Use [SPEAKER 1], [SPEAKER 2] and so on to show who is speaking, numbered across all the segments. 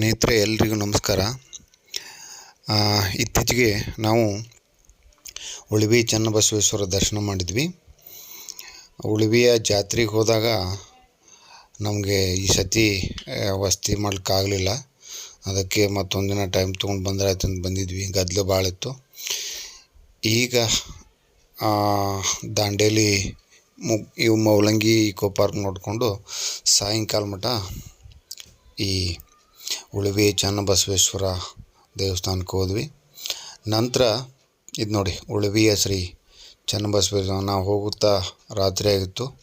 [SPEAKER 1] ಸ್ನೇಹಿತರೆ, ಎಲ್ರಿಗೂ ನಮಸ್ಕಾರ. ಇತ್ತೀಚೆಗೆ ನಾವು ಉಳಿವಿ ಚನ್ನಬಸವೇಶ್ವರ ದರ್ಶನ ಮಾಡಿದ್ವಿ. ಉಳಿವಿಯ ಜಾತ್ರೆಗೆ ಹೋದಾಗ ನಮಗೆ ಈ ಸತಿ ವಸತಿ ಮಾಡ್ಲಿಕ್ಕಾಗಲಿಲ್ಲ ಅದಕ್ಕೆ ಮತ್ತೊಂದಿನ ಟೈಮ್ ತೊಗೊಂಡು ಬಂದರೆ ಆಯ್ತು ಅಂತ ಬಂದಿದ್ವಿ. ಗದ್ದಲು ಭಾಳ ಇತ್ತು. ಈಗ ದಾಂಡೇಲಿ ಮು ಇವು ಮೌಲಂಗಿ ಇಕೋ ಪಾರ್ಕ್ ನೋಡಿಕೊಂಡು ಸಾಯಂಕಾಲ ಮಠ ಈ ಉಳಿವಿ ಚನ್ನಬಸವೇಶ್ವರ ದೇವಸ್ಥಾನಕ್ಕೆ ಹೋದ್ವಿ. ನಂತರ ಇದು ನೋಡಿ, ಉಳಿವಿಯ ಶ್ರೀ ಚನ್ನಬಸವೇಶ್ವರ ನಾವು ಹೋಗುತ್ತಾ ರಾತ್ರಿ ಆಗಿತ್ತು.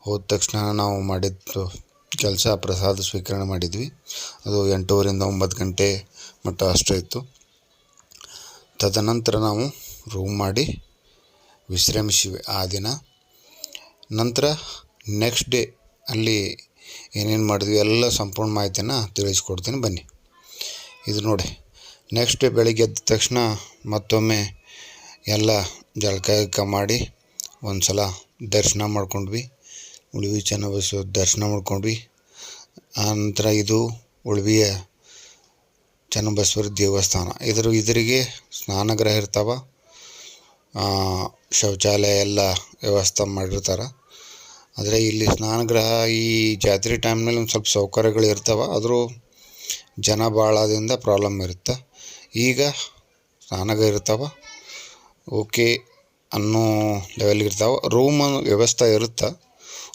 [SPEAKER 1] ಹೋದ ತಕ್ಷಣ ನಾವು ಮಾಡಿದ್ದು ಕೆಲಸ, ಪ್ರಸಾದ ಸ್ವೀಕರಣೆ ಮಾಡಿದ್ವಿ. ಅದು ಎಂಟೂವರಿಂದ ಒಂಬತ್ತು ಗಂಟೆ ಮಟ್ಟ ಅಷ್ಟೇ ಇತ್ತು. ತದನಂತರ ನಾವು ರೂಮ್ ಮಾಡಿ ವಿಶ್ರಮಿಸಿವೆ ಆ ದಿನ. ನಂತರ ನೆಕ್ಸ್ಟ್ ಡೇ ಅಲ್ಲಿ ಏನೇನು ಮಾಡಿದ್ವಿ, ಎಲ್ಲ ಸಂಪೂರ್ಣ ಮಾಹಿತಿಯನ್ನು ತಿಳಿಸ್ಕೊಡ್ತೀನಿ, ಬನ್ನಿ. ಇದು ನೋಡಿ ನೆಕ್ಸ್ಟ್ ಬೆಳಿಗ್ಗೆ ಎದ್ದ ತಕ್ಷಣ ಮತ್ತೊಮ್ಮೆ ಎಲ್ಲ ಜಳಕ ಮಾಡಿ ಒಂದು ಸಲ ದರ್ಶನ ಮಾಡ್ಕೊಂಡ್ವಿ. ಉಳಿವಿ ಚನ್ನಬಸವ ದರ್ಶನ ಮಾಡ್ಕೊಂಡ್ವಿ. ಆನಂತರ ಇದು ಉಳಿವಿಯ ಚೆನ್ನಬಸವರ ದೇವಸ್ಥಾನ. ಇದ್ರ, ಇದರಿಗೆ ಸ್ನಾನಗೃಹ ಇರ್ತಾವ. ಶೌಚಾಲಯ ಎಲ್ಲ ವ್ಯವಸ್ಥೆ ಮಾಡಿರ್ತಾರೆ. ಆದರೆ ಇಲ್ಲಿ ಸ್ನಾನಗೃಹ ಈ ಜಾತ್ರೆ ಟೈಮ್ನಲ್ಲಿ ಒಂದು ಸ್ವಲ್ಪ ಸೌಕರ್ಯಗಳು ಇರ್ತಾವೆ. ಆದರೂ ಜನ ಭಾಳ ಆದ್ರಿಂದ ಪ್ರಾಬ್ಲಮ್ ಇರುತ್ತೆ. ಈಗ ಸ್ನಾನಗೃಹ ಇರ್ತಾವೆ. ಓಕೆ ಅನ್ನೋ ಲೆವೆಲ್ಗೆ ಇರ್ತಾವೆ. ರೂಮ್ ವ್ಯವಸ್ಥೆ ಇರುತ್ತೆ?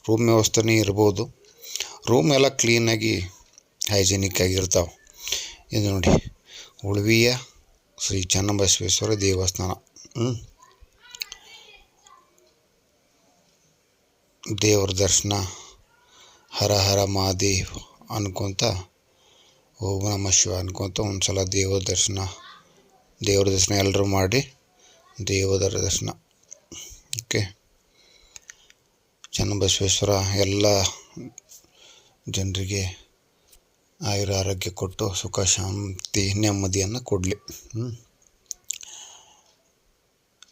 [SPEAKER 1] ರೂಮ್ ವ್ಯವಸ್ಥೆನೇ ಇರ್ಬೋದು. ರೂಮ್ ಎಲ್ಲ ಕ್ಲೀನಾಗಿ ಹೈಜಿನಿಕ್ ಆಗಿರ್ತಾವೆ ಇದು ನೋಡಿ ಉಳ್ವಿಯ ಶ್ರೀ ಚನ್ನಬಸವೇಶ್ವರ ದೇವಸ್ಥಾನ. ಹ್ಞೂ ದೇವ್ರ ದರ್ಶನ, ಹರ ಹರ ಮಹಾದೇವ್ ಅನ್ಕೊತ, ಓಂ ನಮ ಶಿವ ಅನ್ಕೊತ ಒಂದು ಸಲ ದೇವ್ರ ದರ್ಶನ ದೇವ್ರ ದರ್ಶನ ಎಲ್ಲರೂ ಮಾಡಿ ದೇವರ ದರ್ಶನ. ಓಕೆ ಚನ್ನಬಸವೇಶ್ವರ ಎಲ್ಲ ಜನರಿಗೆ ಆಯುರ ಆರೋಗ್ಯ ಕೊಟ್ಟು ಸುಖ, ಶಾಂತಿ, ನೆಮ್ಮದಿಯನ್ನು ಕೊಡಲಿ.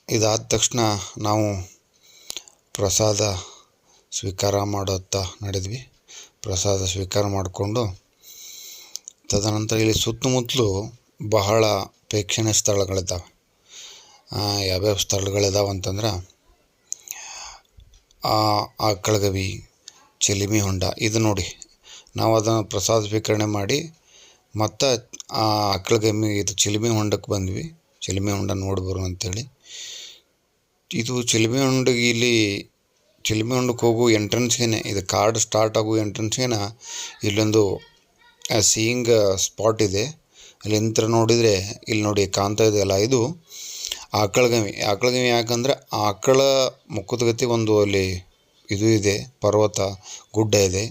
[SPEAKER 1] ಇದಾದ ತಕ್ಷಣ ನಾವು ಪ್ರಸಾದ ಸ್ವೀಕಾರ ಮಾಡುತ್ತಾ ನಡೆದ್ವಿ. ಪ್ರಸಾದ ಸ್ವೀಕಾರ ಮಾಡಿಕೊಂಡು ತದನಂತರ ಇಲ್ಲಿ ಸುತ್ತಮುತ್ತಲು ಬಹಳ ಪ್ರೇಕ್ಷಣೀಯ ಸ್ಥಳಗಳಿದ್ದಾವೆ. ಯಾವ್ಯಾವ ಸ್ಥಳಗಳಿದಾವೆ ಅಂತಂದ್ರೆ ಆಕಳಗವಿ, ಚಿಲಿಮಿ ಹೊಂಡ, ಇದು ನೋಡಿ. ನಾವು ಅದನ್ನು ಪ್ರಸಾದ ಸ್ವೀಕರಣೆ ಮಾಡಿ ಮತ್ತು, ಆ ಆಕಳಗಮ್ಮಿ ಇದು ಚಿಲಿಮಿ ಹೊಂಡಕ್ಕೆ ಬಂದ್ವಿ. ಚಿಲಿಮಿ ಹೊಂಡ ನೋಡಿ ಬರು ಅಂತೇಳಿ. ಇದು ಚಿಲಿಮಿ ಹೊಂಡಗೆ ಇಲ್ಲಿ ಚಿಲಿಮಿ ಹೊಂಡಕ್ಕೆ ಹೋಗೋ ಎಂಟ್ರೆನ್ಸ್ಗೇನೆ ಇದು ಕಾರ್ಡ್ ಸ್ಟಾರ್ಟ್ ಆಗೋ ಎಂಟ್ರೆನ್ಸ್ಗೇನ ಇಲ್ಲೊಂದು ಸೀಯಿಂಗ್ ಸ್ಪಾಟ್ ಇದೆ. ಅಲ್ಲಿ ನಿಂತ್ರ ನೋಡಿದರೆ, ಇಲ್ಲಿ ನೋಡಿ ಕಾಣ್ತಾ ಇದೆಯಲ್ಲ ಇದು ಆಕಳಗವಿ. ಆಕಳಗವಿ ಯಾಕಂದರೆ, ಆಕಳ ಮುಖದ ಗತಿ ಒಂದು ಅಲ್ಲಿ ಇದು ಇದೆ, ಪರ್ವತ, ಗುಡ್ಡ ಇದೆ.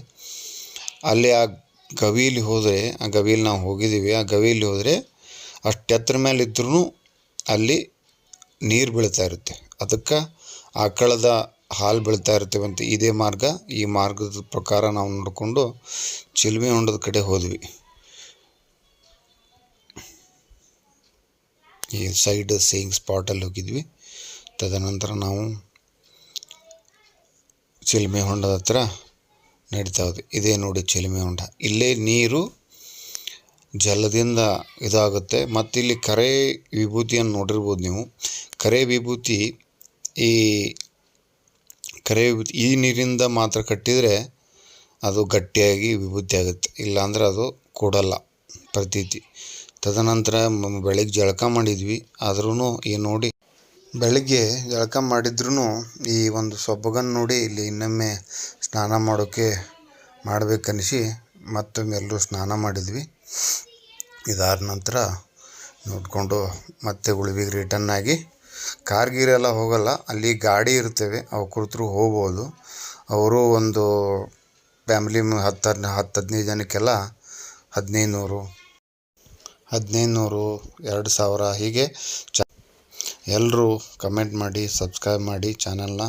[SPEAKER 1] ಅಲ್ಲಿ ಆ ಗವಿಲಿ ಹೋದರೆ, ಆ ಗವಿಲಿ ನಾವು ಹೋಗಿದ್ದೀವಿ, ಆ ಗವಿಲಿ ಹೋದರೆ ಅಷ್ಟು ಎತ್ತರ ಮೇಲೆ ಇದ್ರೂ ಅಲ್ಲಿ ನೀರು ಬೀಳ್ತಾ ಇರುತ್ತೆ. ಅದಕ್ಕೆ ಆಕಳದ ಹಾಲು ಬೆಳೀತಾ ಅಂತ ಇದೇ ಮಾರ್ಗ. ಈ ಮಾರ್ಗದ ಪ್ರಕಾರ ನಾವು ನೋಡಿಕೊಂಡು ಚಿಲ್ಮೆ ಹೊಂಡದ ಕಡೆ ಹೋದ್ವಿ. ಈ ಸೈಡ್ ಸೇಯಿಂಗ್ ಸ್ಪಾಟಲ್ಲಿ ಹೋಗಿದ್ವಿ. ತದನಂತರ ನಾವು ಚಿಲ್ಮೆ ಹೊಂಡದ ಹತ್ರ ನಡೀತಾ ಹೋದ್ವಿ. ಇದೇ ನೋಡಿ ಚಿಲ್ಮೆ ಹೊಂಡ. ಇಲ್ಲೇ ನೀರು ಜಲದಿಂದ ಇದಾಗುತ್ತೆ. ಮತ್ತು ಇಲ್ಲಿ ಕರೆ ವಿಭೂತಿಯನ್ನು ನೋಡಿರ್ಬೋದು ನೀವು. ಕರೆ ವಿಭೂತಿ ಈ ಕರೆ ಈ ನೀರಿಂದ ಮಾತ್ರ ಕಟ್ಟಿದರೆ ಅದು ಗಟ್ಟಿಯಾಗಿ ವಿಭೂತಿ ಆಗುತ್ತೆ. ಇಲ್ಲಾಂದ್ರೆ ಅದು ಕೊಡಲ್ಲ ಪ್ರತೀತಿ. ತದನಂತರ ಬೆಳಗ್ಗೆ ಜಳಕ ಮಾಡಿದ್ವಿ. ಆದ್ರೂ ಈ ನೋಡಿ ಬೆಳಗ್ಗೆ ಜಳಕ ಮಾಡಿದ್ರೂ ಈ ಒಂದು ಸೊಬ್ಬಗನ್ನು ನೋಡಿ ಇಲ್ಲಿ ಇನ್ನೊಮ್ಮೆ ಸ್ನಾನ ಮಾಡೋಕ್ಕೆ ಮಾಡಬೇಕನ್ನಿಸಿ ಮತ್ತೊಮ್ಮೆ ಎಲ್ಲರೂ ಸ್ನಾನ ಮಾಡಿದ್ವಿ. ಇದಾದ ನಂತರ ನೋಡಿಕೊಂಡು ಮತ್ತೆ ಉಳಿವಿಗೆ ರಿಟರ್ನ್ ಆಗಿ ಕಾರ್ ಗೀರ್ ಎಲ್ಲ ಹೋಗಲ್ಲ, ಅಲ್ಲಿ ಗಾಡಿ ಇರ್ತವೆ, ಅವು ಕುರಿತರು ಹೋಗ್ಬೋದು. ಅವರು ಒಂದು ಫ್ಯಾಮ್ಲಿ ಹತ್ತು ಹದಿನ, ಹತ್ತು ಹದಿನೈದು ಜನಕ್ಕೆಲ್ಲ ಹದಿನೈದು ನೂರು ಹದಿನೈದು ನೂರು ಎರಡು ಸಾವಿರ ಹೀಗೆ ಚ ಎಲ್ಲರೂ ಕಮೆಂಟ್ ಮಾಡಿ ಸಬ್ಸ್ಕ್ರೈಬ್ ಮಾಡಿ ಚಾನಲ್ನ